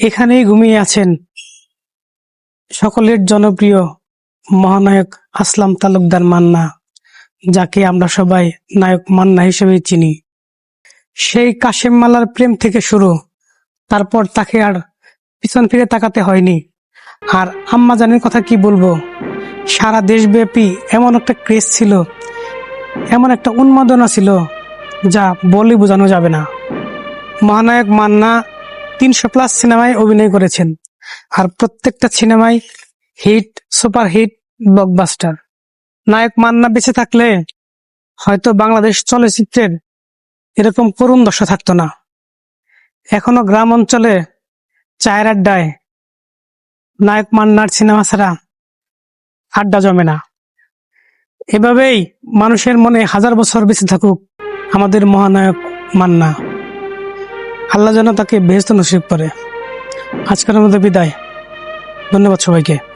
এখানেই ঘুমিয়ে আছেন। সকলের জনপ্রিয় মহানায়ক আসলাম তালুকদার মান্না, যাকে আমরা সবাই নায়ক মান্না হিসেবে চিনি। সেই কাশেম মালার প্রেম থেকে শুরু, তারপর তাকে আর পিছন ফিরে তাকাতে হয়নি। আর আম্মা জানের কথা কি বলব? সারা দেশব্যাপী এমন একটা ক্রেজ ছিল, এমন একটা উন্মাদনা ছিল, যা বলে বোঝানো যাবে না। মহানায়ক মান্না তিনশো প্লাস সিনেমায় অভিনয় করেছেন। আর প্রত্যেকটা সিনেমায় হিট সুপার হিট ব্লকবাস্টার নায়ক মান্না বেঁচে থাকলে হয়তো বাংলাদেশ চলচ্চিত্রের এরকম করুণ দশা থাকতো না। এখনও গ্রাম অঞ্চলে চায়ের আড্ডায় নায়ক মান্নার সিনেমা ছাড়া আড্ডা জমে না। এভাবেই মানুষের মনে হাজার বছর বেঁচে থাকুক আমাদের মহানায়ক মান্না। আল্লাহ যেন তাকে বেহস্ত নসিব করে। আজকের মধ্যে বিদায়। ধন্যবাদ সবাইকে।